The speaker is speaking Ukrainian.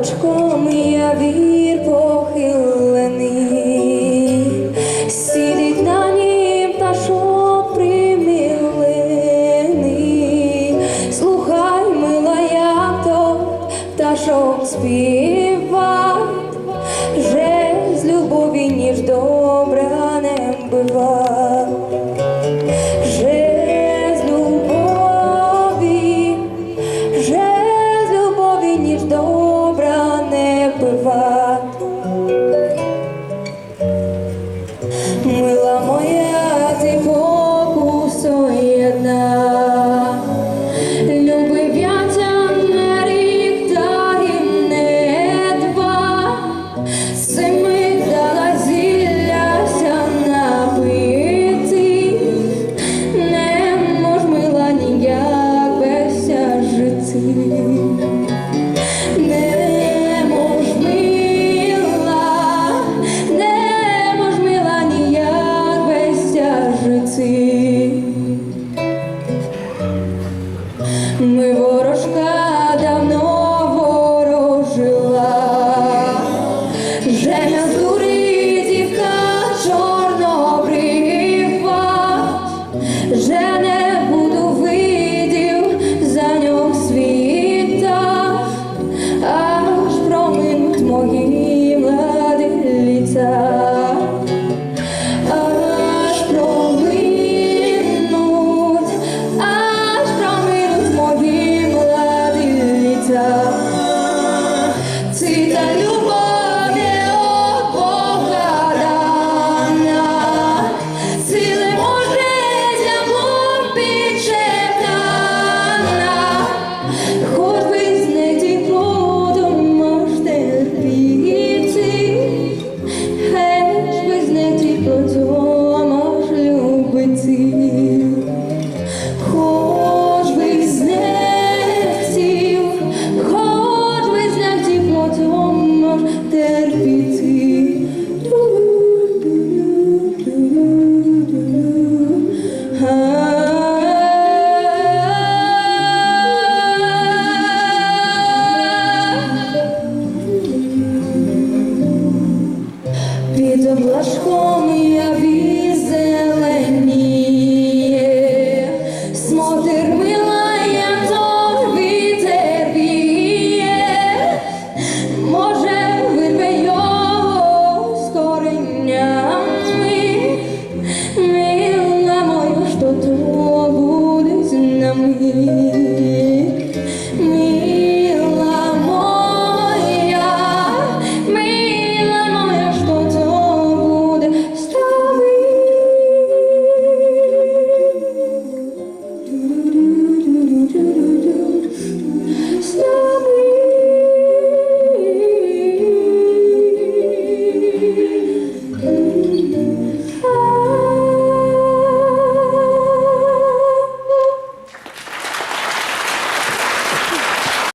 очком я вір похилений, сидить на нім пташок примилений, слухай, мила, як то пташок співа, же з любові ніж добра не бива. мила. камнями, мила моя, що то будет з нами.